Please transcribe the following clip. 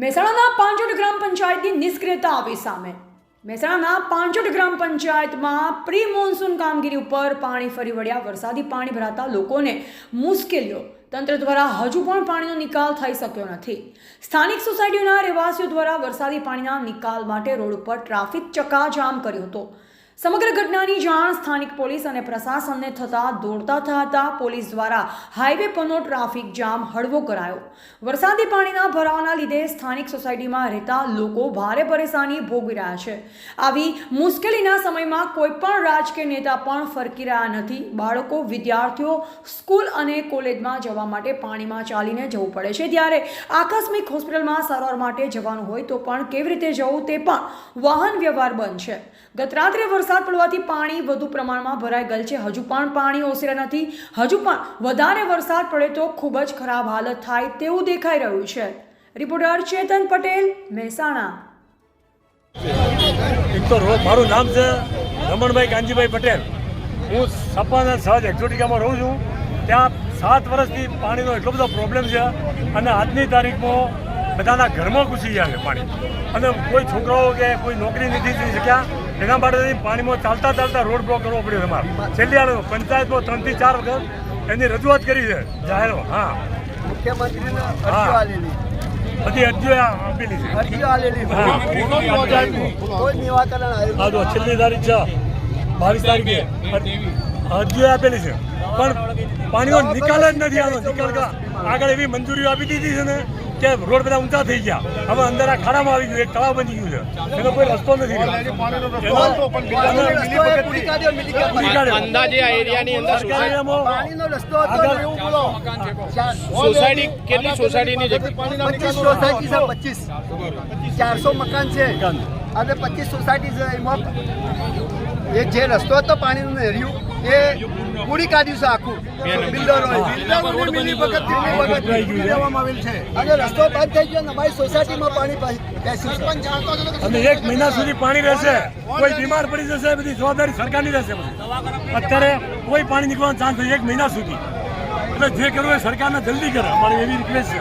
મહેસાણાના પાંચોટ ગ્રામ પંચાયતની નિષ્ક્રિયતા આવી સામે. મહેસાણાના પાંચોટ ગ્રામ પંચાયતમાં પ્રી મોન્સૂન કામગીરી ઉપર પાણી ફરી વળ્યા. વરસાદી પાણી ભરાતા લોકોને મુશ્કેલીઓ. તંત્ર દ્વારા હજુ પણ પાણીનો નિકાલ થઈ શક્યો નથી. સ્થાનિક સોસાયટીઓના રહેવાસીઓ દ્વારા વરસાદી પાણીના નિકાલ માટે રોડ ઉપર ટ્રાફિક ચકાજામ કર્યો હતો. સમગ્ર ઘટનાની જાણ સ્થાનિક પોલીસ અને પ્રશાસનને થતાં દોડતા થતા પોલીસ દ્વારા હાઈવે પરનો ટ્રાફિક જામ હળવો કરાયો. વરસાદી પાણીના ભરાવાના લીધે સ્થાનિક સોસાયટીમાં રહેતા લોકો ભારે પરેશાની ભોગવી રહ્યા છે. આવી મુશ્કેલીના સમયમાં કોઈ પણ રાજકીય નેતા પણ ફરકી રહ્યા નથી. બાળકો, વિદ્યાર્થીઓ, સ્કૂલ અને કોલેજમાં જવા માટે પાણીમાં ચાલીને જવું પડે છે. ત્યારે આકસ્મિક હોસ્પિટલમાં સારવાર માટે જવાનું હોય તો પણ કેવી રીતે જવું તે પણ વાહન વ્યવહાર બંધ છે. ગત રાત્રે વરસાદ પડવાથી પાણી વધુ પ્રમાણમાં ભરાઈ ગયેલ છે. હજુ પણ પાણી ઓસર્યા નથી. હજુ પણ વધારે વરસાદ પડે તો ખૂબ જ ખરાબ હાલત થાય તેવું દેખાઈ રહ્યું છે. રિપોર્ટર ચેતન પટેલ, મહેસાણા. એક તો મારું નામ છે રમણભાઈ કાનજીભાઈ પટેલ. હું સપાના સહજ એક્ઝોટિકામાં રહું છું. ત્યાં સાત વર્ષથી પાણીનો એટલો બધો પ્રોબ્લેમ છે અને આજની તારીખમાં બધાના ઘરમાં ઘૂસી ગયા છે પાણી. અને કોઈ છોકરાઓ કે કોઈ નોકરી નથી થઈ શક્યા એના માટે પાણીમાં ચાલતા ચાલતા રોડ બ્લોક કરવો પડ્યો અમારે છેલ્લી વાર પંચાયતમાં ત્રણથી ચાર વખત એની રજૂઆત કરી છે. જાહેરો હા. બધી અરજીઓ આપેલી છે. હા. આવ્યું આ છેલ્લી તારીખ છે. બાવીસ તારીખે. અરજીઓ આપેલી છે. પણ પાણીનો નિકાલ જ નથી આવતો નિકાલ આગળ એવી મંજૂરીઓ આપી દીધી છે ને. કે રોડ બધા ઊંચા થઈ ગયા. હવે અંદર આ ખાડામાં આવી ગયું એક તળાવ બની ગયું છે. એનો કોઈ રસ્તો નથી રહ્યો. અંદાજે આ એરિયાની અંદર પાણીનો રસ્તો હતો આગળ- ને એવું બોલો. સોસાયટી કેટલી સોસાયટીની છે? પચીસ સોસાયટી છે પચીસ. ચારસો મકાન છે. અને પચીસ સોસાયટી છે એમાં. એ જે રસ્તો હતો પાણીનું નહેર્યું એ પૂરી કાઢ્યું છે આખું. બિલ્ડરોએ. વખત ત્રીજી વખત દેવામાં આવેલ છે. અને રસ્તો બંધ થઈ ગયો ને અમારી સોસાયટીમાં પાણી બેસ્યું છે. અને એક મહિના સુધી પાણી રહેશે. કોઈ બીમાર પડી જશે બધી જવાબદારી સરકારની રહેશે અત્યારે કોઈ પાણી નીકળવાનો ચાન્સ નથી એક મહિના સુધી. એટલે જે કરવું એ સરકારને જલ્દી કરે. અમારી એવી રિક્વેસ્ટ છે.